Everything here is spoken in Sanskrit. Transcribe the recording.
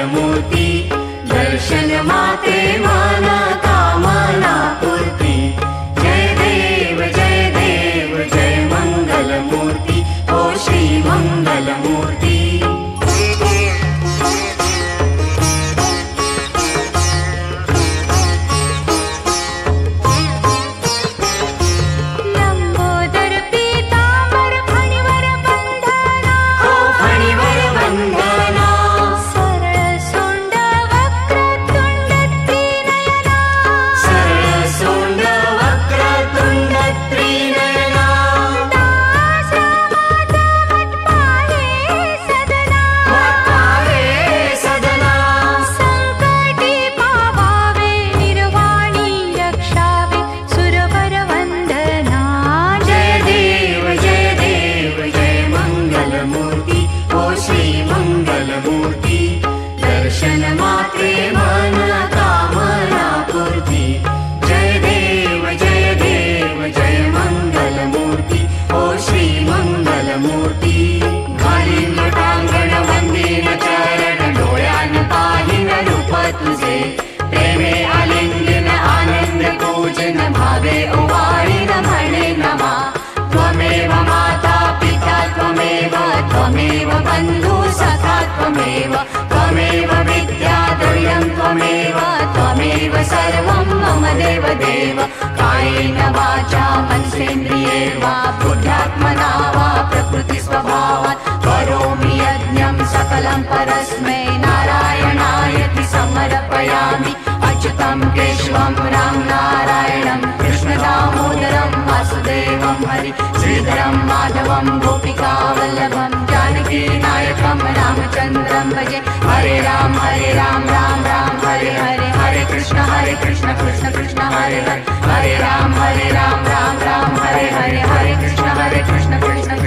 श्रीमङ्गलमूर्ति दर्शन माते माना त्वमेव त्वमेव विद्या द्रव्यं त्वमेव त्वमेव सर्वं मम देव देव कायेन वाचा मनसेन्द्रिये वा बुद्ध्यात्मना वा प्रकृतिस्वभावात्। करोमि यज्ञं सकलं परस्मै नारायणायति समर्पयामि। अच्युतं केशवं राम नारायणं कृष्णदामोदरं वासुदेवं हरि श्रीधरं माधवं गोपिकावल्लभं जानकीनायकं रामचन्द्रं भजे। हरे राम हरे राम राम राम, हरे हरे। हरे कृष्ण हरे कृष्ण कृष्ण कृष्ण, हरे हरे। हरे राम हरे राम राम राम, हरे हरे। हरे कृष्ण हरे कृष्ण कृष्ण